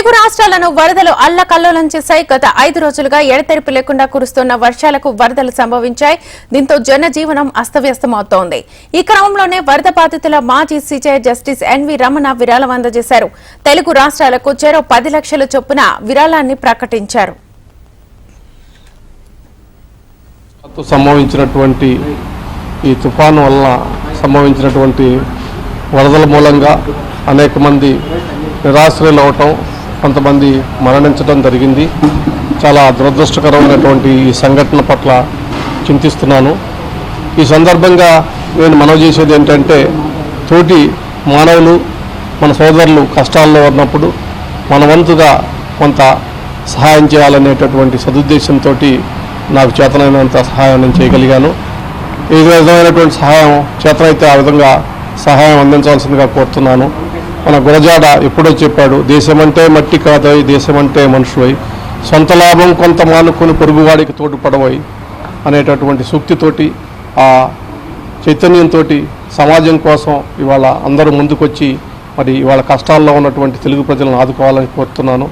తెలుగు రాష్ట్రాలను వరదలు అల్లకల్లోలం చేశాయి. గత ఐదు రోజులుగా ఎడతెరిపి లేకుండా కురుస్తున్న వర్షాలకు వరదలు సంభవించాయి. దీంతో జనజీవనం అస్తవ్యస్తమవుతోంది. ఈ క్రమంలోనే వరద బాధితుల మాజీ సీజే జస్టిస్ ఎన్వి రమణ విరాళం అందజేశారు. తెలుగు రాష్ట్రాలకు చెరో పది లక్షల చొప్పున విరాళాన్ని ప్రకటించారు. సంభవించినటువంటి ఈ తుఫాను వల్ల సంభవించినటువంటి వరదల మూలంగా అనేక మంది నిరాశ్రయులు అవటం కొంతమంది మరణించడం జరిగింది. చాలా దురదృష్టకరమైనటువంటి ఈ సంఘటన పట్ల చింతిస్తున్నాను. ఈ సందర్భంగా నేను మనవి చేసేది ఏంటంటే తోటి మానవులు మన సోదరులు కష్టాల్లో ఉన్నప్పుడు మన వంతుగా కొంత సహాయం చేయాలనేటటువంటి సదుద్దేశంతో నాకు చేతనైనంత సహాయం నేను చేయగలిగాను. ఏ విధమైనటువంటి సహాయం చేతనైతే ఆ విధంగా సహాయం అందించాల్సిందిగా కోరుతున్నాను. మన గురజాడ ఎప్పుడో చెప్పాడు దేశమంటే మట్టి కాదోయ్ దేశమంటే మనుషులై. సొంత లాభం కొంత మానుకొని పొరుగువాడికి తోడ్పడవోయ్ అనేటటువంటి సూక్తితోటి ఆ చైతన్యంతో సమాజం కోసం ఇవాళ అందరూ ముందుకొచ్చి మరి ఇవాళ కష్టాల్లో ఉన్నటువంటి తెలుగు ప్రజలను ఆదుకోవాలని కోరుతున్నాను.